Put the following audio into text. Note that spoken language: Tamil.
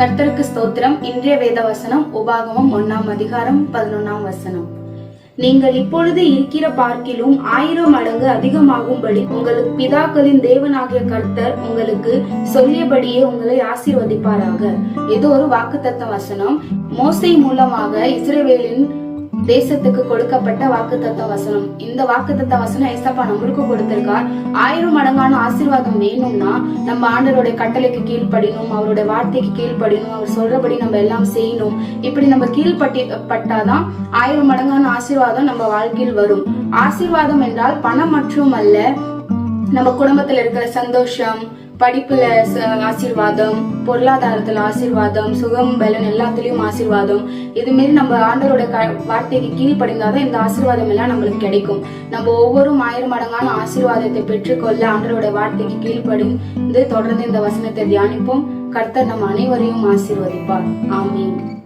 கர்த்தருக்கு ஸ்தோத்திரம். இன்றைய வேத வசனம் உபாகமம் ஒன்னாம் அதிகாரம் பதினொன்னாம் வசனம். நீங்கள் இப்பொழுது இருக்கிற பார்க்கிலும் ஆயிரம் மடங்கு அதிகமாகும்படி உங்களுக்கு பிதாக்களின் தேவனாகிய கர்த்தர் உங்களுக்கு சொல்லியபடியே உங்களை ஆசீர்வதிப்பாராக. இது ஒரு வாக்குத்தத்த வசனம். மோசை மூலமாக இஸ்ரேவேலின் தேசத்துக்கு கொடுக்கப்பட்ட வாக்குத்தத்த வசனம். இந்த வாக்குத்தத்த வசனம் ஏசப்பா நம்மளுக்கு கொடுத்திருக்கார். ஆயிரம் மடங்கான ஆசீர்வாதம் வேணும்னா நம்ம ஆண்டவருடைய கட்டளைக்கு கீழ்ப்படினும் அவருடைய வார்த்தைக்கு கீழ்ப்படினும் அவர் சொல்றபடி நம்ம எல்லாம் செய்யணும். இப்படி நம்ம கீழ்பட்டி பட்டாதான் ஆயிரம் மடங்கான ஆசீர்வாதம் நம்ம வாழ்க்கையில் வரும். ஆசீர்வாதம் என்றால் பணம் மற்றும் அல்ல நம்ம குடும்பத்துல இருக்கிற சந்தோஷம் படிப்புல ஆசீர்வாதம் பொருளாதாரத்துல ஆசீர்வாதம் சுகம் பலன் எல்லாத்துலயும் ஆசீர்வாதம். இது மாரி நம்ம ஆண்டவரோட க- வார்த்தைக்கு கீழ்ப்படிந்தாதான் இந்த ஆசீர்வாதம் எல்லாம் நம்மளுக்கு கிடைக்கும். நம்ம ஒவ்வொரு ஆயிரம் மடங்கான ஆசீர்வாதத்தை பெற்றுக்கொள்ள ஆண்டவரோட வார்த்தைக்கு கீழ்ப்படிந்து தொடர்ந்து இந்த வசனத்தை தியானிப்போம். கர்த்தர் நம் அனைவரையும் ஆசீர்வதிப்பார். ஆமீன்.